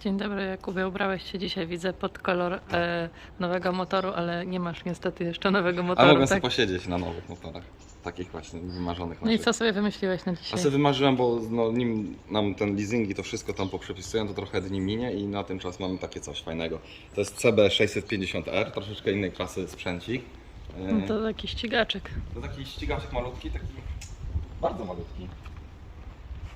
Dzień dobry, Jakubie. Ubrałeś się dzisiaj, widzę, pod kolor e, nowego motoru, ale nie masz niestety jeszcze nowego A motoru, mogłem tak? sobie posiedzieć na nowych motorach. Takich właśnie wymarzonych No i co sobie wymyśliłeś na A dzisiaj? sobie wymarzyłem, bo no, nim nam ten leasing i to wszystko tam poprzepisują, to trochę dni minie i na ten czas mamy takie coś fajnego. To jest CB650R, troszeczkę innej klasy sprzęcik. E, No to taki ścigaczek. To taki ścigaczek malutki, taki bardzo malutki.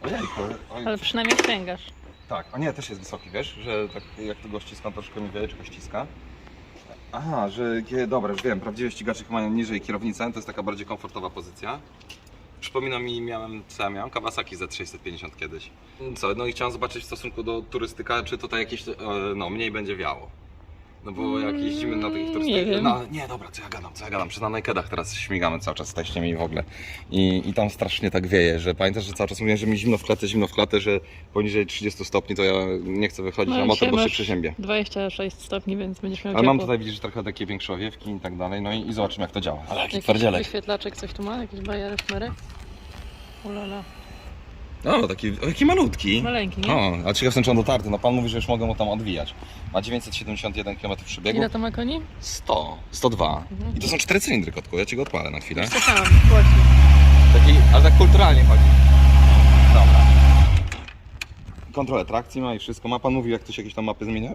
Ojejku, oj. Ale przynajmniej sięgasz. Tak, a nie, też jest wysoki, wiesz, że tak jak tu go ściskam, troszkę mi go ściska. Aha, że kie- dobra, już wiem, prawdziwe ścigacze mają niżej kierownicę, to jest taka bardziej komfortowa pozycja. Przypomina mi, miałem, co ja miałem? Kawasaki Z650 kiedyś. Co, no i chciałem zobaczyć w stosunku do turystyka, czy tutaj jakieś, e, no mniej będzie wiało. No bo jak jeździmy na takich Mm, turystykach, nie wiem. no nie, dobra, co ja gadam, co ja gadam, przez na nakedach teraz śmigamy cały czas, staśnie mi w ogóle. I, I tam strasznie tak wieje, że pamiętasz, że cały czas mówiłem, że mi zimno w klatę, zimno w klatę, że poniżej 30 stopni to ja nie chcę wychodzić No na i motor, bo się przeziębię. 26 stopni, więc będziesz miał Ale mam ciepło. tutaj, widzisz, trochę takie większe owiewki i tak dalej, no i, i zobaczymy jak to działa. Ale jaki Jakiś twardzielek. wyświetlaczek coś tu ma? Jakieś bajery, szmery? Ulala. O, taki, o, jaki malutki. Maleńki, nie? O, a ciekaw jestem, czy on dotarty. No pan mówi, że już mogę mu tam odwijać. Ma 971 km przebiegu. Ile to ma koni? 100, 102. Mhm. I to są cztery cylindry, kotku. Ja ci go odpalę na chwilę. Czekałam, głośno. Taki, ale tak kulturalnie chodzi. Dobra. Kontrolę trakcji ma i wszystko. Ma pan mówił, jak ktoś jakieś tam mapy zmienia?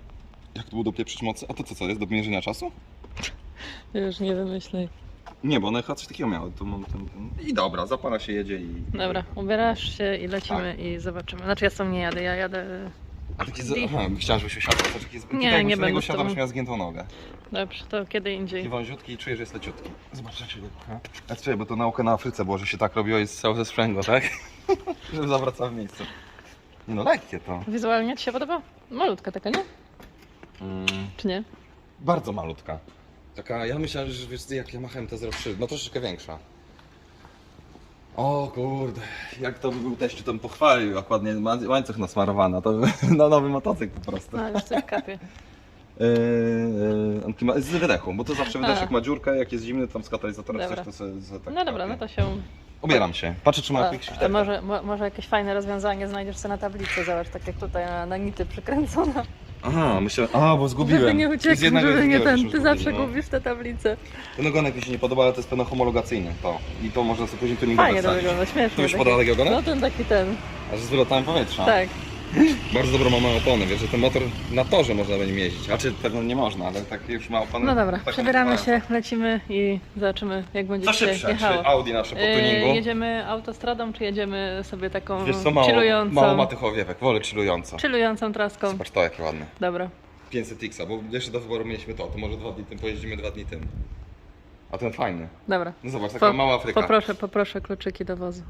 Jak tu było dopieprzyć mocy? A to co, co jest? Do mierzenia czasu? Już nie wymyślaj. Nie, bo one chyba coś takiego miały. Tu mam ten, ten... I dobra, zapala się, jedzie i... Dobra, ubierasz się i lecimy Tak. i zobaczymy. Znaczy ja sam nie jadę, ja jadę... A taki z... Aha, chciałem, żebyś usiadł. To taki z... Nie, nie będę tobą. byś miał zgiętą nogę. Dobrze, to kiedy indziej. wąziutki i czuję, że jest leciutki. Zobacz, jak się go pcha. A czekaj, bo to nauka na Afryce było, że się tak robiło i strzał ze sprzęgła, tak? Żeby zawracał w miejscu. No lekkie to. Wizualnie ci się podoba? Malutka taka, nie? Mm, Czy nie? bardzo malutka. Taka, ja myślałem, że wiesz, jak Yamaha MT-03, no troszeczkę większa. O kurde, jak to by był teściu, to bym pochwalił, jak ładnie ma- łańcuch nasmarowany, to by, no nowy motocykl po prostu. No, już coś kapie. Yy, yy, z wydechu, bo to zawsze A. ma dziurkę, jak jest zimny tam z katalizatorem Dobra. coś, to sobie, sobie tak No dobra, kapie. no to się... Ubieram się. Patrzę, czy ma światełka. może, mo, może jakieś fajne rozwiązanie znajdziesz sobie na tablicy, zobacz, tak jak tutaj na, na nity przykręcona. Aha, myślę, a bo zgubiłem. Żeby nie Z uciekł, jednego żeby nie drugiego ten, ty zawsze no. gubisz te tablice. Ten ogonek mi się nie podoba, ale to jest pewno homologacyjny, to. I to można sobie później tuningować Fajnie to wsadzić. wygląda, śmiesznie. To już taki- podała taki ogonek? No ten taki ten, Aż z wylotami powietrza. tak. Bardzo dobrą mamy opony, wiesz, że ten motor na torze można będzie jeździć. A czy pewno nie można, ale tak już ma opony. No dobra, taką przebieramy się, lecimy i zobaczymy jak będzie Co się szybsze, czy jechało. Audi nasze po Yy, tuningu? jedziemy autostradą, czy jedziemy sobie taką Wiesz co, mało, chillującą, mało ma tych owiewek, wolę chillująco. chillującą traską. Zobacz to jakie ładne. Dobra, 500 X, bo jeszcze do wyboru mieliśmy to, to może dwa dni tym, pojeździmy dwa dni tym. A ten fajny. dobra. No zobacz, taka Po- mała Afryka. Poproszę, poproszę kluczyki do wozu.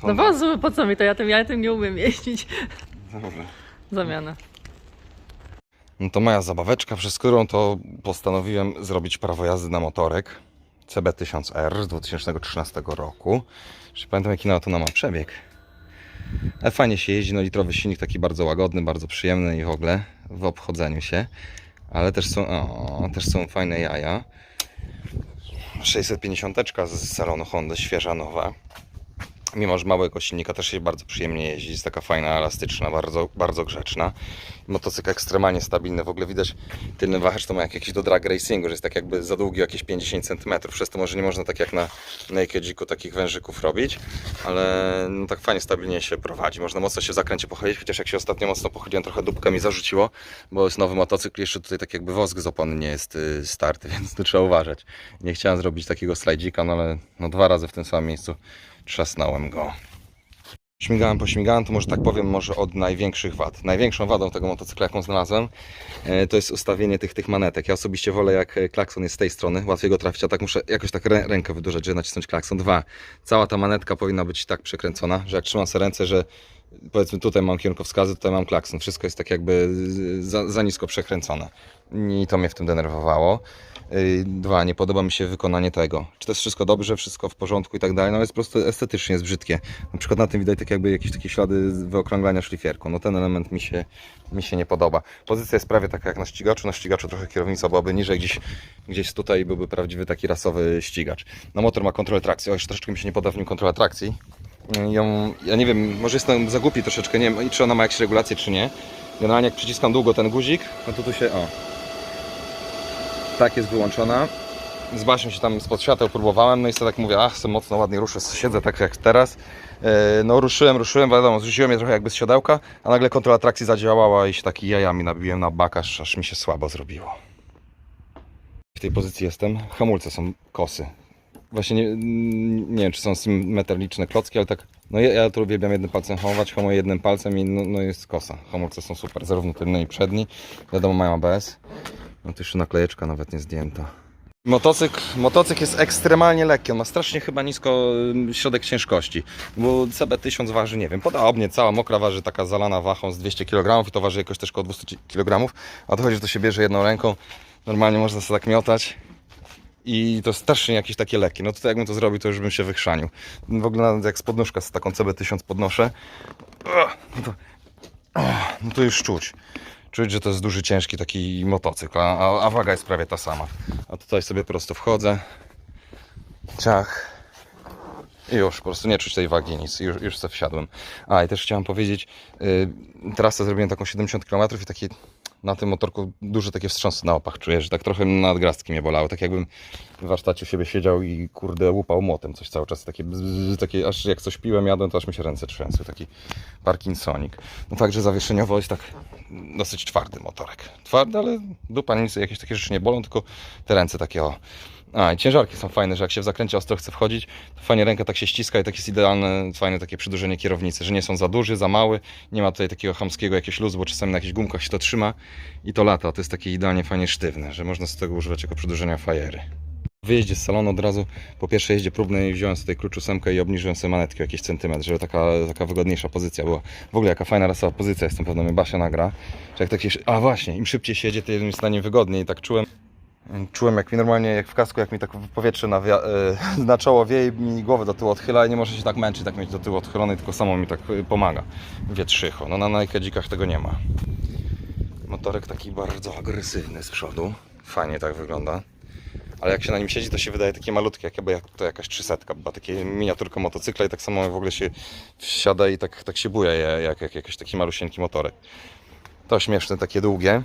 Do Honda. wozu? Po co mi to? Ja tym, ja tym nie umiem jeździć. Dobrze. Zamiana. No to moja zabaweczka, przez którą to postanowiłem zrobić prawo jazdy na motorek CB1000R z 2013 roku. Jeszcze pamiętam jaki na to ma przebieg. Ale fajnie się jeździ, no litrowy silnik taki bardzo łagodny, bardzo przyjemny i w ogóle w obchodzeniu się. Ale też są, o, też są fajne jaja. 650 z salonu Honda, świeża, nowa. Mimo, że małego silnika też się bardzo przyjemnie jeździ, jest taka fajna, elastyczna, bardzo, bardzo grzeczna. Motocykl ekstremalnie stabilny, w ogóle widać tylny wahacz to ma jak jakiś do drag racingu, że jest tak jakby za długi, jakieś 50 cm, przez to może nie można tak jak na Nakedziku takich wężyków robić, ale no tak fajnie, stabilnie się prowadzi. Można mocno się w zakręcie pochylić, chociaż jak się ostatnio mocno pochyliłem, trochę dupka mi zarzuciło, bo jest nowy motocykl, jeszcze tutaj tak jakby wosk z opony nie jest y, starty, więc to trzeba uważać. Nie chciałem zrobić takiego slajdzika, no ale no dwa razy w tym samym miejscu trzasnąłem go. Śmigałem, pośmigałem, to może tak powiem, może od największych wad. Największą wadą tego motocykla, jaką znalazłem, e, to jest ustawienie tych, tych manetek. Ja osobiście wolę, jak e, klakson jest z tej strony, łatwiej go trafić, a tak muszę jakoś tak rę, rękę wydłużać, żeby nacisnąć klakson. Dwa, cała ta manetka powinna być tak przekręcona, że jak trzymam sobie ręce, że powiedzmy tutaj mam kierunkowskazy, tutaj mam klakson. Wszystko jest tak jakby za, za nisko przekręcone. I to mnie w tym denerwowało. Yy, Dwa, nie podoba mi się wykonanie tego. Czy to jest wszystko dobrze, wszystko w porządku i tak dalej, no jest po prostu estetycznie jest brzydkie. Na przykład na tym widać tak jakby jakieś takie ślady wyokrąglania szlifierką. No ten element mi się, mi się nie podoba. Pozycja jest prawie taka jak na ścigaczu. Na ścigaczu trochę kierownica byłaby niżej, gdzieś, gdzieś tutaj byłby prawdziwy taki rasowy ścigacz. No motor ma kontrolę trakcji. O, jeszcze troszeczkę mi się nie podoba w nim kontrola trakcji. Ja nie wiem, może jestem za głupi troszeczkę, nie wiem, czy ona ma jakieś regulacje, czy nie. Generalnie jak przyciskam długo ten guzik, no to tu się, o. Tak jest wyłączona. Z Basią się tam spod świateł próbowałem, no i sobie tak mówię, ach, sobie mocno ładnie ruszę, siedzę tak jak teraz. E, No ruszyłem, ruszyłem, wiadomo, zrzuciłem je trochę jakby z siodełka, a nagle kontrola trakcji zadziałała i się taki jajami nabiłem na bakaż, aż mi się słabo zrobiło. W tej pozycji jestem, hamulce są kosy. Właśnie nie, nie wiem, czy są symetryczne klocki, ale tak, no ja, ja to uwielbiam jednym palcem hamować, hamuję jednym palcem i no, no jest kosa. Hamulce są super, zarówno tylne i przedni. Wiadomo, mają ABS. No to jeszcze naklejeczka nawet nie zdjęta. Motocykl, motocykl jest ekstremalnie lekki, on ma strasznie chyba nisko ym, środek ciężkości, bo CB1000 waży, nie wiem, podobnie, cała mokra waży taka zalana wachą z 200 kg i to waży jakoś też około 200 kg, a to chodzi, że to się bierze jedną ręką, normalnie można sobie tak miotać i to strasznie jakieś takie lekkie, no tutaj jakbym to zrobił, to już bym się wychrzanił. W ogóle jak z podnóżka z taką CB1000 podnoszę, no to, no to już czuć. Czuć, że to jest duży, ciężki taki motocykl, a, a, waga jest prawie ta sama. A tutaj sobie prosto wchodzę, ciach i już, po prostu nie czuć tej wagi, nic, już, już sobie wsiadłem. A i też chciałem powiedzieć, yy, trasę zrobiłem taką 70 km i taki na tym motorku duże takie wstrząsy na opach czuję, że tak trochę nadgarstki mnie bolały, tak jakbym w warsztacie siebie siedział i kurde łupał młotem coś cały czas, takie, bzz, takie aż jak coś piłem, jadłem, to aż mi się ręce trzęsły, taki Parkinsonik. No także zawieszeniowo jest tak dosyć twardy motorek. Twardy, ale dupa nic, jakieś takie rzeczy nie bolą, tylko te ręce takie o. A, i ciężarki są fajne, że jak się w zakręcie ostro chce wchodzić, to fajnie ręka tak się ściska i tak jest idealne, fajne takie przydłużenie kierownicy, że nie są za duży, za mały, nie ma tutaj takiego chamskiego jakiegoś luzu, bo czasami na jakichś gumkach się to trzyma i to lata, to jest takie idealnie fajnie sztywne, że można z tego używać jako przedłużenia fajery. Wyjeździe z salonu od razu po pierwszej jeździe próbnej wziąłem sobie klucz ósemkę i obniżyłem sobie manetki o jakiś centymetr, żeby taka, taka wygodniejsza pozycja była. W ogóle jaka fajna rasowa pozycja jest, na pewno Basia nagra. Że jak tak się, a właśnie, im szybciej się jedzie, tym jest na nim wygodniej i tak czułem. Czułem jak mi normalnie, jak w kasku, jak mi tak powietrze na, e, na czoło wieje i mi głowę do tyłu odchyla i nie może się tak męczyć, tak mieć do tyłu odchylony, tylko samo mi tak e, pomaga. Wietrzycho. No na nakedzikach tego nie ma. Motorek taki bardzo agresywny z przodu. Fajnie tak wygląda. Ale jak się na nim siedzi, to się wydaje takie malutkie, jakby jak to jakaś 300, bo takie miniaturka motocykla i tak samo w ogóle się wsiada i tak, tak się buja je, jak, jak jakiś taki malusieńki motorek. To śmieszne, takie długie.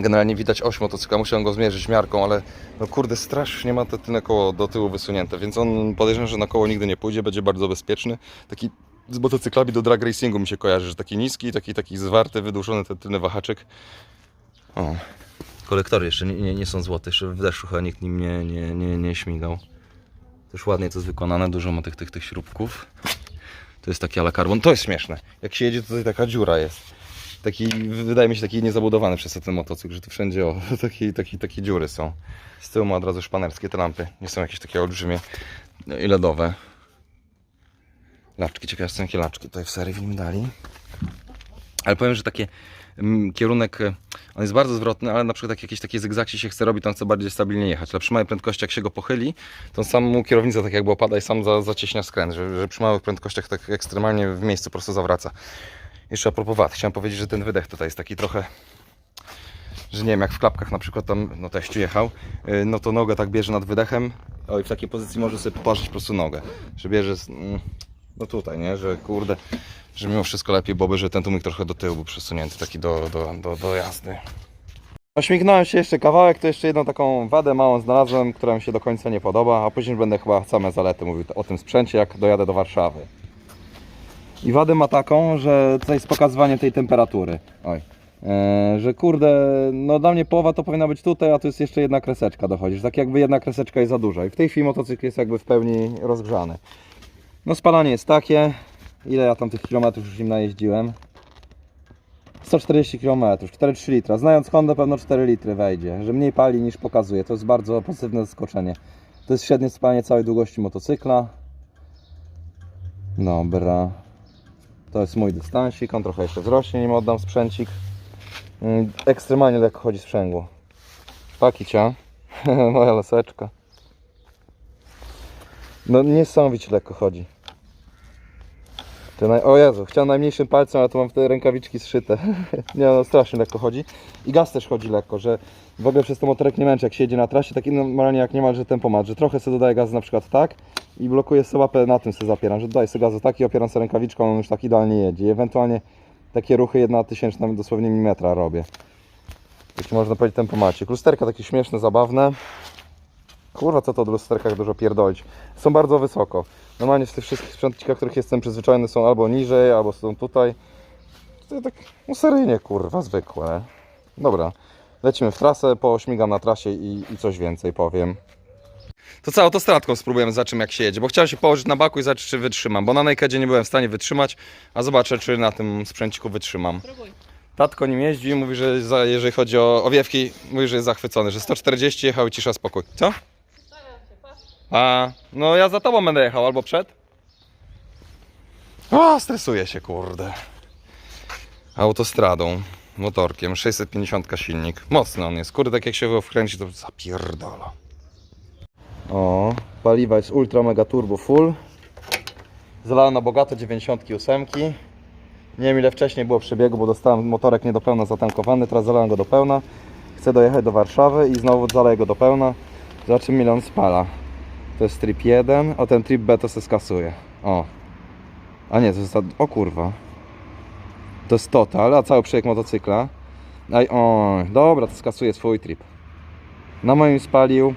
Generalnie widać oś motocykla, musiałem go zmierzyć miarką, ale no kurde, strasznie ma to tylne koło do tyłu wysunięte, więc on podejrzewam, że na koło nigdy nie pójdzie, będzie bardzo bezpieczny. Taki z motocyklami do drag racingu mi się kojarzy, że taki niski, taki, taki zwarty, wydłużony ten tylny wahaczyk. O. Kolektory jeszcze nie, nie, nie są złote, jeszcze w deszczu chyba nikt nim nie, nie, nie, nie śmigał. Też ładnie to jest wykonane, dużo ma tych, tych, tych śrubków. To jest taki ala carbon, to jest śmieszne. Jak się jedzie, tutaj taka dziura jest. Taki, wydaje mi się taki niezabudowany przez ten motocykl, że tu wszędzie o, taki, taki, takie dziury są. Z tyłu ma od razu szpanerskie te lampy. Nie są jakieś takie olbrzymie no i LEDowe. Laczki, ciekawe są jakie laczki tutaj w serii mi dali. Ale powiem, że takie mm, kierunek, e, on jest bardzo zwrotny, ale na przykład jak jakiś taki zygzak ci się chce robić, to on chce bardziej stabilnie jechać. Ale przy małej prędkości, jak się go pochyli, to sam mu kierownica tak jakby opada i sam za, zacieśnia skręt, że, że przy małych prędkościach tak ekstremalnie w miejscu po prostu zawraca. Jeszcze a propos wad, chciałem powiedzieć, że ten wydech tutaj jest taki trochę, że nie wiem, jak w klapkach na przykład tam, no teściu jechał, yy, no to noga tak bierze nad wydechem, o i w takiej pozycji może sobie poparzyć po prostu nogę, że bierze, mm, no tutaj, nie, że kurde, że mimo wszystko lepiej byłoby, że ten tłumik trochę do tyłu był przesunięty, taki do, do, do, do jazdy. Ośmignąłem się jeszcze kawałek, to jeszcze jedną taką wadę małą znalazłem, która mi się do końca nie podoba, a później będę chyba same zalety mówił o tym sprzęcie, jak dojadę do Warszawy. I wadę ma taką, że tutaj jest pokazywanie tej temperatury. Oj. E, że kurde, no dla mnie połowa to powinna być tutaj, a tu jest jeszcze jedna kreseczka dochodzi, że tak jakby jedna kreseczka jest za duża. I w tej chwili motocykl jest jakby w pełni rozgrzany. No spalanie jest takie, ile ja tam tych kilometrów już im najeździłem? 140 km, 4,3 litra. Znając Hondę pewno 4 litry wejdzie, że mniej pali niż pokazuje. To jest bardzo pozytywne zaskoczenie. To jest średnie spalanie całej długości motocykla. Dobra. To jest mój dystansik, on trochę jeszcze wzrośnie, nim oddam sprzęcik. Mm, Ekstremalnie lekko chodzi sprzęgło. Pakicia, moja laseczka. No niesamowicie lekko chodzi. Naj... O Jezu, chciałem najmniejszym palcem, ale tu mam te rękawiczki zszyte. nie no, strasznie lekko chodzi. I gaz też chodzi lekko, że w ogóle przez to motorek nie męczy, jak się jedzie na trasie, taki normalnie jak niemalże tempomat, że trochę sobie dodaję gazu na przykład tak i blokuję sobie łapę, na tym sobie zapieram, że dodaję sobie gazu tak i opieram sobie rękawiczką, on już tak idealnie jedzie. I ewentualnie takie ruchy jedna na tysięczną, nawet dosłownie milimetra robię. Taki można powiedzieć tempomacik. Lusterka takie śmieszne, zabawne. Kurwa, co to o lusterkach dużo pierdolić. Są bardzo wysoko. Normalnie w tych wszystkich sprzętnikach, których jestem przyzwyczajony są albo niżej, albo są tutaj. To tak, no seryjnie, kurwa, zwykłe. Dobra, lecimy w trasę, pośmigam na trasie i, i coś więcej powiem. To całą autostradką spróbujemy, zobaczymy jak się jedzie, bo chciałem się położyć na baku i zobaczyć czy wytrzymam, bo na Nakedzie nie byłem w stanie wytrzymać, a zobaczę czy na tym sprzęciku wytrzymam. Próbuj. Tatko nim jeździ i mówi, że za, jeżeli chodzi o owiewki, mówi, że jest zachwycony, że 140 jechał i cisza, spokój. Co? A, no ja za tobą będę jechał, albo przed. O, stresuję się, kurde. Autostradą, motorkiem, 650 silnik. Mocny on jest, kurde, tak jak się go wkręci, to zapierdola. O, paliwa jest ultra mega turbo full. Zalałem na bogato 98. Nie wiem ile wcześniej było przebiegu, bo dostałem motorek nie do pełna zatankowany, teraz zalałem go do pełna. Chcę dojechać do Warszawy i znowu zaleję go do pełna. Zobaczymy ile on spala. To jest trip 1, o ten trip B to se skasuje. O. A nie, to jest... O kurwa. To jest total, a cały przebieg motocykla. Aj, o, dobra, to skasuje swój trip. Na moim spalił.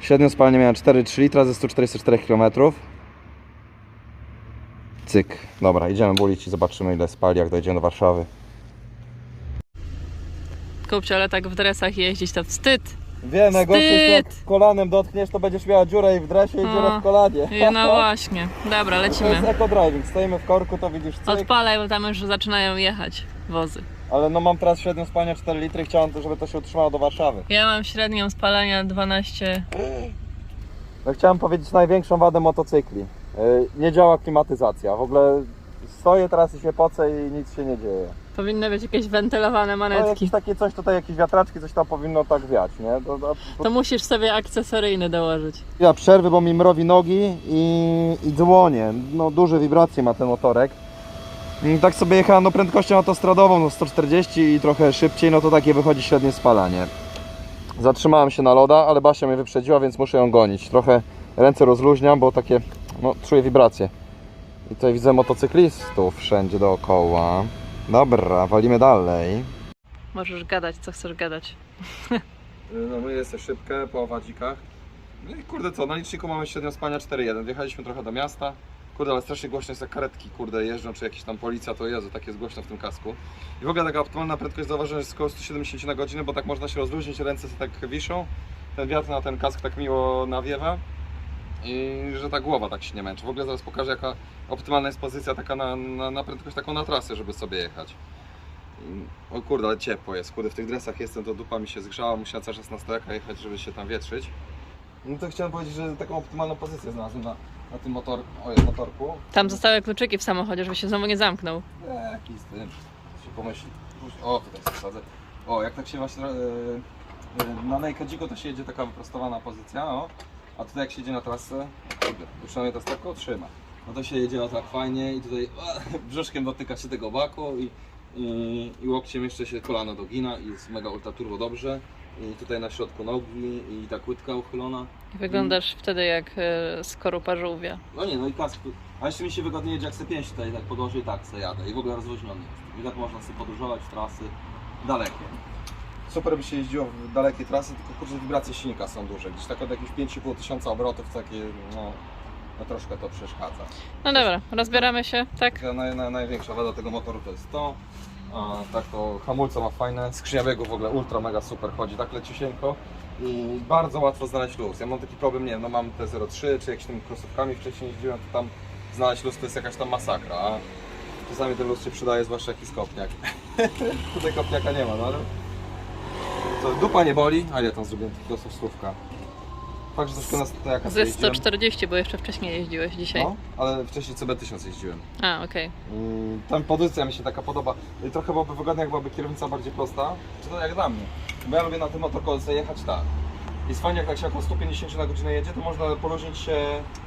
Średnią spalanie miałem 4,3 litra ze 144 km. Cyk. Dobra, idziemy bulić i zobaczymy ile spali, jak dojdziemy do Warszawy. Kupcie, ale tak w dresach jeździć to wstyd. Wiem, najgorsze jest, jak kolanem dotkniesz, to będziesz miała dziurę i w dresie, i dziurę w kolanie. I no właśnie. Dobra, lecimy. eco-driving. Stoimy w korku, to widzisz cyk. Odpalaj, bo tam już zaczynają jechać wozy. Ale no mam teraz średnią spalanie 4 litry, chciałem, żeby to się utrzymało do Warszawy. Ja mam średnią spalania 12. No, chciałem powiedzieć największą wadę motocykli. Yy, nie działa klimatyzacja. W ogóle stoję teraz i się pocę i nic się nie dzieje. Powinny być jakieś wentylowane No, manetki. jakieś takie coś tutaj, jakieś wiatraczki, coś tam powinno tak wiać, nie? To, to, To musisz sobie akcesoryjny dołożyć. Ja przerwy, bo mi mrowi nogi i, i dłonie. No duże wibracje ma ten motorek. I tak sobie jechałem no, prędkością autostradową, no 140 i trochę szybciej, no to takie wychodzi średnie spalanie. Zatrzymałem się na loda, ale Basia mnie wyprzedziła, więc muszę ją gonić. Trochę ręce rozluźniam, bo takie, no czuję wibracje. I tutaj widzę motocyklistów wszędzie dookoła. Dobra, walimy dalej. Możesz gadać, co chcesz gadać. No my jest szybkę po owadzikach. No i kurde co, na liczniku mamy średnią spania 4.1. Wjechaliśmy trochę do miasta. Kurde, ale strasznie głośno jest jak karetki, kurde, jeżdżą, czy jakiś tam policja, to Jezu, tak jest głośno w tym kasku. I w ogóle taka optymalna prędkość zauważyłem, że jest około 170 na godzinę, bo tak można się rozluźnić, ręce sobie tak wiszą. Ten wiatr na ten kask tak miło nawiewa. I że ta głowa tak się nie męczy. W ogóle zaraz pokażę jaka optymalna jest pozycja taka na, na, na prędkość taką na trasę, żeby sobie jechać. O kurde, ale ciepło jest. Kurde, w tych dresach jestem, to dupa mi się zgrzała, musiałem cały czas na stojaka jechać, żeby się tam wietrzyć. No to chciałem powiedzieć, że taką optymalną pozycję znalazłem na, na tym motor, o, motorku. Tam zostały kluczyki w samochodzie, żeby się znowu nie zamknął. Nie, Jaki z tym, się pomyśli. O, tutaj zasadzę. O, jak tak się właśnie e, na Nakedziku to się jedzie taka wyprostowana pozycja, o. A tutaj jak się jedzie na trasę, kurde, przynajmniej to tak trzyma. No to się jedzie o tak fajnie i tutaj brzuszkiem dotyka się tego baku i, i, i łokciem jeszcze się kolano dogina i jest mega ultra turbo dobrze. I tutaj na środku nogi i ta kłódka uchylona. I wyglądasz wtedy jak e, skorupa żółwia. No nie, no i kask. A jeszcze mi się wygodnie jedzie jak se pięć tutaj tak podłoży i tak se jadę. I w ogóle rozluźniony jest. I tak można sobie podróżować w trasy dalekie. Super by się jeździło w dalekie trasy, tylko kurczę wibracje silnika są duże. Gdzieś tak od jakichś 5,5 tysiąca obrotów takie, no, no troszkę to przeszkadza. No dobra, rozbieramy się, tak? Taka naj, naj, największa wada tego motoru to jest to. A, tak to hamulce ma fajne, skrzynia biegów w ogóle ultra mega super chodzi, tak leciusieńko i bardzo łatwo znaleźć luz. Ja mam taki problem, nie wiem, no mam T03 czy jakimiś tymi krosówkami wcześniej jeździłem, to tam znaleźć luz to jest jakaś tam masakra. A czasami ten luz się przydaje, zwłaszcza jakiś kopniak. Tutaj kopniaka nie ma, no ale to dupa nie boli, a ile tam zrobiłem losów stówka. Fakt, że troszkę na stojaka Ze jeździłem. 140, bo jeszcze wcześniej jeździłeś dzisiaj. No, ale wcześniej CB1000 jeździłem. A, okej. Mm, Tam pozycja mi się taka podoba. Trochę byłoby wygodnie, jak byłaby kierownica bardziej prosta. Czy to jak dla mnie? Bo ja lubię na tym motorkolce jechać tak. I jest fajnie, jak tak się około 150 na godzinę jedzie, to można poluźnić się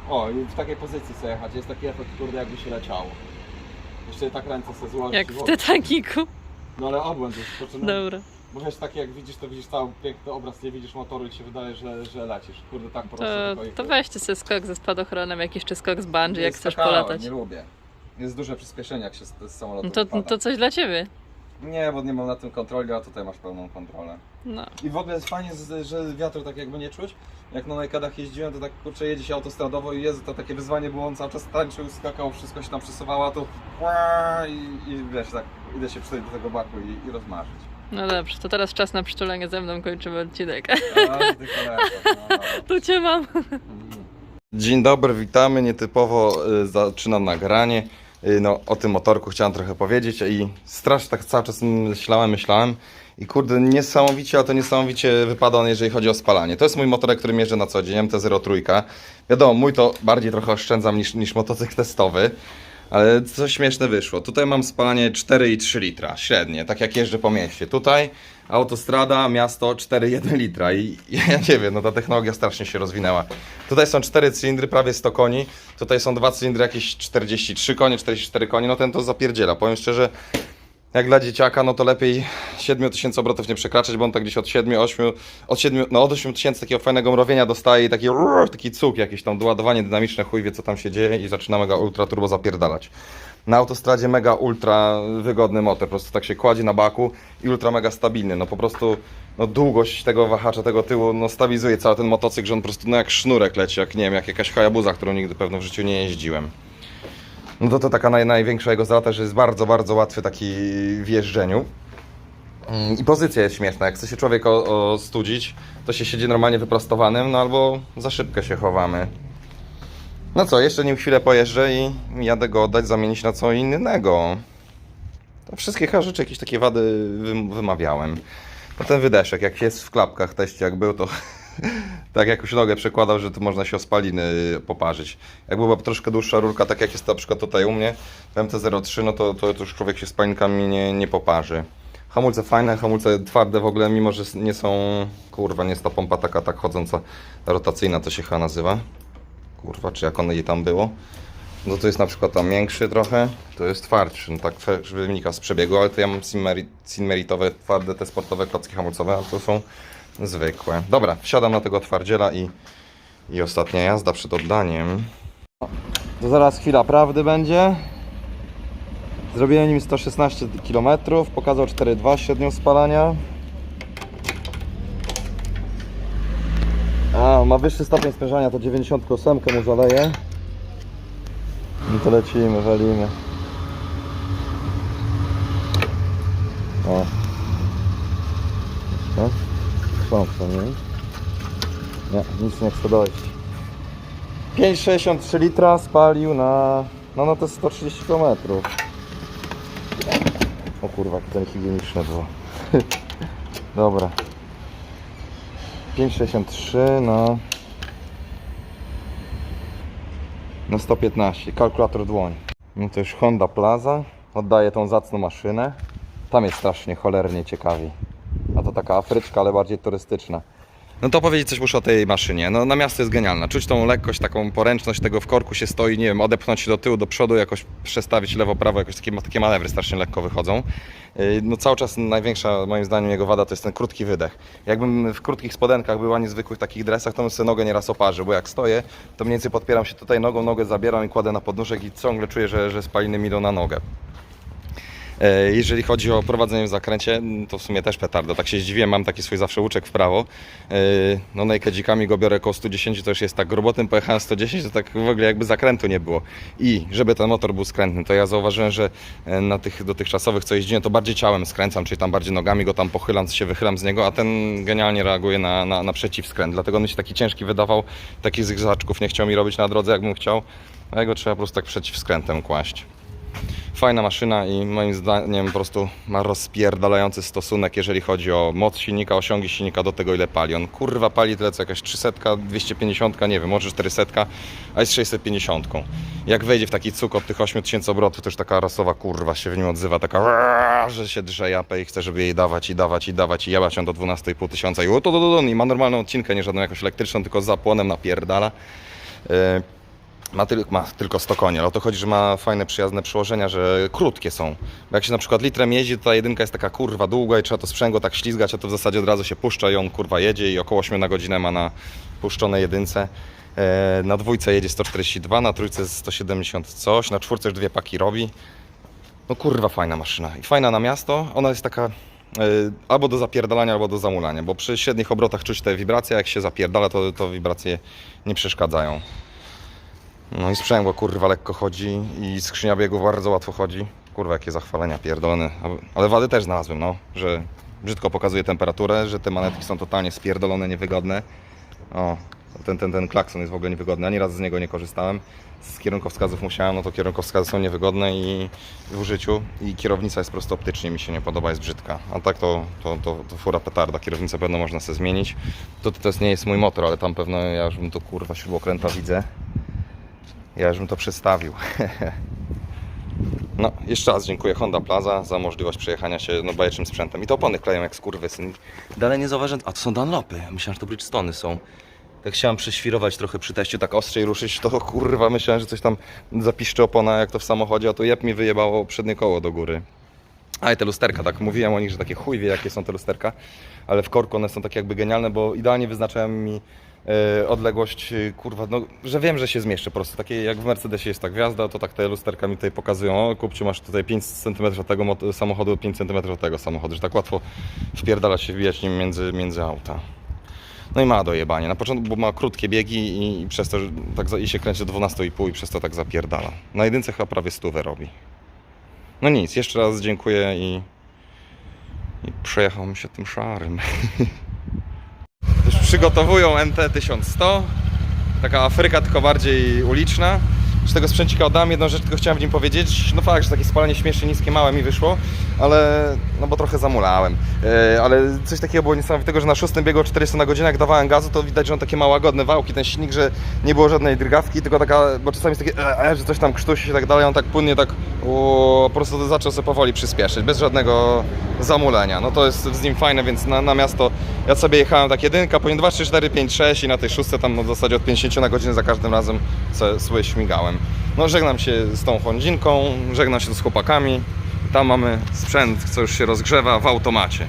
o, w takiej pozycji sobie jechać. Jest taki efekt, kurde, jakby się leciało. Jeszcze tak ręce sobie złożyć. Jak w. Titanicu. No ale obłęd jest. To, no, Dobra. Bo wiesz, takie jak widzisz, to widzisz cały piękny obraz, nie widzisz motoru i ci się wydaje, że, że lecisz. Kurde, tak po prostu To, weźcie sobie skok ze spadochronem, jakiś czy skok z bungee, jak chcesz polatać. Nie lubię. jest duże przyspieszenie jak się z, z samolotu No to, wypada. to coś dla ciebie. Nie, bo nie mam na tym kontroli, a tutaj masz pełną kontrolę. No. I w ogóle jest fajnie, z- że wiatru tak jakby nie czuć. Jak na najdach jeździłem, to tak kurczę jedzie się autostradowo i jest to takie wyzwanie było, on cały czas tańczył, skakał, wszystko się tam przesuwało, a tu i, i wiesz, tak idę się przytulić do tego baku i, i rozmarzyć. No dobrze, to teraz czas na przytulenie ze mną, kończymy odcinek. A, ty koleżko, no. Tu cię mam. Dzień dobry, witamy. Nietypowo y, zaczynam nagranie. Y, no, o tym motorku chciałem trochę powiedzieć i strasznie tak cały czas myślałem, myślałem. I kurde, niesamowicie, a to niesamowicie wypada on, jeżeli chodzi o spalanie. To jest mój motorek, którym jeżdżę na co dzień, MT-03. Wiadomo, mój to bardziej trochę oszczędzam niż, niż motocykl testowy. Ale co śmieszne wyszło. Tutaj mam spalanie 4,3 litra, średnie, tak jak jeżdżę po mieście. Tutaj autostrada, miasto 4,1 litra i ja nie wiem, no ta technologia strasznie się rozwinęła. Tutaj są 4 cylindry, prawie 100 koni, tutaj są dwa cylindry, jakieś 43 konie, 44 konie, no ten to zapierdziela. Powiem szczerze, jak dla dzieciaka, no to lepiej 7000 obrotów nie przekraczać, bo on tak gdzieś od 7, 8, od 7, no od 8000 takiego fajnego mrowienia dostaje i taki, rrr, taki cuk jakiś tam, doładowanie dynamiczne, chuj wie co tam się dzieje i zaczyna mega ultra turbo zapierdalać. Na autostradzie mega ultra wygodny motor, po prostu tak się kładzie na baku i ultra mega stabilny, no po prostu no długość tego wahacza, tego tyłu, no stabilizuje cały ten motocykl, że on po prostu no jak sznurek leci, jak nie wiem, jak jakaś Hayabusa, którą nigdy pewno w życiu nie jeździłem. No to to taka naj, największa jego zaleta, że jest bardzo, bardzo łatwy taki w jeżdżeniu. Mm, I pozycja jest śmieszna. Jak chce się człowiek ostudzić, to się siedzi normalnie wyprostowanym, no albo za szybko się chowamy. No co, jeszcze nim chwilę pojeżdżę i jadę go oddać, zamienić na co innego. To wszystkie chyba rzeczy, jakieś takie wady wym- wymawiałem. No ten wydeszek, jak jest w klapkach teście jak był, to tak jakąś nogę przekładał, że tu można się o spaliny poparzyć. Jak była troszkę dłuższa rurka, tak jak jest na przykład tutaj u mnie, w MT-03, no to, to, to już człowiek się spalinkami nie, nie poparzy. Hamulce fajne, hamulce twarde w ogóle, mimo że nie są, kurwa, nie jest ta pompa taka tak chodząca, rotacyjna to się chyba nazywa. Kurwa, czy jak one jej tam było. No to jest na przykład tam miększy trochę, to jest twardszy, no tak wynika z przebiegu, ale to ja mam Sinmeri- Sinmeritowe, twarde, te sportowe klocki hamulcowe, a to są zwykłe. Dobra, wsiadam na tego twardziela i, i ostatnia jazda przed oddaniem. To zaraz chwila prawdy będzie. Zrobiłem nim 116 km, pokazał 4,2 średnią spalania. A, ma wyższy stopień sprężania, to 98 mu zaleje. No to lecimy, walimy. O. Co? Trząsło, nie? Nie, nic nie chce dojść. 5,63 litra spalił na... No na te 130 km. O kurwa, jakie to niehigieniczne było. Dobra. 5,63 na... Na 115. Kalkulator dłoń. No to już Honda Plaza. Oddaje tą zacną maszynę. Tam jest strasznie cholernie ciekawi. A to taka Afryczka, ale bardziej turystyczna. No to powiedzieć coś muszę o tej maszynie. No na miasto jest genialna. Czuć tą lekkość, taką poręczność tego w korku się stoi, nie wiem, odepchnąć się do tyłu, do przodu, jakoś przestawić lewo, prawo, jakoś takie, takie manewry strasznie lekko wychodzą. Yy, No cały czas największa moim zdaniem jego wada to jest ten krótki wydech. Jakbym w krótkich spodenkach był, a nie zwykłych takich dresach, to bym sobie nogę nieraz oparzył, bo jak stoję, to mniej więcej podpieram się tutaj nogą, nogę zabieram i kładę na podnóżek i ciągle czuję, że, że spaliny mi idą na nogę. E, Jeżeli chodzi o prowadzenie w zakręcie, to w sumie też petardo. Tak się zdziwiłem, mam taki swój zawsze łuczek w prawo. E, No nakedzikami go biorę koło 110, to już jest tak grobotem, pojechałem 110, to tak w ogóle jakby zakrętu nie było. I żeby ten motor był skrętny, to ja zauważyłem, że e, na tych dotychczasowych, co jeździłem, to bardziej ciałem skręcam, czyli tam bardziej nogami go tam pochylam, się wychylam z niego, a ten genialnie reaguje na, na, na przeciwskręt. Dlatego on mi się taki ciężki wydawał, takich zygzaczków nie chciał mi robić na drodze, jakbym chciał, a jego trzeba po prostu tak przeciwskrętem kłaść. Fajna maszyna i moim zdaniem po prostu ma rozpierdalający stosunek, jeżeli chodzi o moc silnika, osiągi silnika do tego ile pali. On kurwa pali tyle co jakaś 300, 250, nie wiem, może 400, a jest 650. Jak wejdzie w taki cuk od tych 8000 obrotów, to już taka rasowa kurwa się w nim odzywa, taka że się drze japę i chce, żeby jej dawać i dawać i dawać i jebać ją do 12,5 tysiąca i, i ma normalną odcinkę, nie żadną jakąś elektryczną, tylko z zapłonem napierdala. Yy, ma, tyl- ma tylko 100 koni, ale o to chodzi, że ma fajne, przyjazne przełożenia, że krótkie są. Bo jak się na przykład litrem jeździ, to ta jedynka jest taka kurwa długa i trzeba to sprzęgło tak ślizgać, a to w zasadzie od razu się puszcza i on kurwa jedzie i około 8 na godzinę ma na puszczonej jedynce. E, Na dwójce jedzie 142, na trójce 170 coś, na czwórce już dwie paki robi. No kurwa fajna maszyna. I fajna na miasto. Ona jest taka e, albo do zapierdalania, albo do zamulania, bo przy średnich obrotach czuć te wibracje, jak się zapierdala, to, to wibracje nie przeszkadzają. No i sprzęgło kurwa lekko chodzi i skrzynia biegów bardzo łatwo chodzi. Kurwa jakie zachwalenia pierdolone. Ale wady też znalazłem, no, że brzydko pokazuje temperaturę, że te manetki są totalnie spierdolone, niewygodne. O, ten, ten, ten klakson jest w ogóle niewygodny. Ani razu z niego nie korzystałem. Z kierunkowskazów musiałem, no to kierunkowskazy są niewygodne i w użyciu i kierownica jest po prostu optycznie mi się nie podoba, jest brzydka. A tak to, to, to, to fura petarda, kierownicę pewno można sobie zmienić. To, to jest nie jest mój motor, ale tam pewno ja już bym tu kurwa śrubokręta widzę. Ja już bym to przestawił. No, jeszcze raz dziękuję Honda Plaza za możliwość przejechania się no, bajecznym sprzętem. I to opony kleją jak skurwysyn. Dalej nie zauważyłem... A to są Dunlopy. Myślałem, że to Bridgestony są. Tak chciałem prześwirować trochę przy teście, tak ostrzej ruszyć, to kurwa myślałem, że coś tam zapiszczy opona jak to w samochodzie, a to jeb mi wyjebało przednie koło do góry. A i te lusterka, tak mówiłem o nich, że takie chuj wie jakie są te lusterka, ale w korku one są takie jakby genialne, bo idealnie wyznaczają mi e, odległość, e, kurwa, no, że wiem, że się zmieszczę po prostu. Takie jak w Mercedesie jest ta gwiazda, to tak te lusterka mi tutaj pokazują, o kupciu masz tutaj 5 cm tego samochodu, 5 cm tego samochodu, że tak łatwo wpierdalać się, wbijać nim między, między auta. No i ma dojebanie. Na początku, bo ma krótkie biegi i, i przez to, tak i się kręci do 12,5 i przez to tak zapierdala. Na jedynce chyba prawie stówę robi. No nic, jeszcze raz dziękuję i, i przejechał mi się tym szarym. Już przygotowują MT-1100. Taka Afryka, tylko bardziej uliczna. Z tego sprzęcika oddałem jedną rzecz, tylko chciałem w nim powiedzieć. No fakt, że takie spalanie śmiesznie niskie, małe mi wyszło, ale no bo trochę zamulałem. E, ale coś takiego było niesamowitego, że na szóstym biegu o 400 na godzinę, jak dawałem gazu, to widać, że on takie ma łagodne wałki, ten silnik, że nie było żadnej drgawki, tylko taka, bo czasami jest takie, e, e, że coś tam krztusi i tak dalej, on tak płynnie tak o, po prostu zaczął sobie powoli przyspieszyć, bez żadnego zamulenia. No to jest z nim fajne, więc na, na miasto ja sobie jechałem tak jedynka, później 2, 3, 4, 5, 6 i na tej szóstce tam no, w zasadzie od 50 na godzinę za każdym razem sobie, sobie śmigałem. No żegnam się z tą Hondzinką, żegnam się z chłopakami. Tam mamy sprzęt, co już się rozgrzewa w automacie.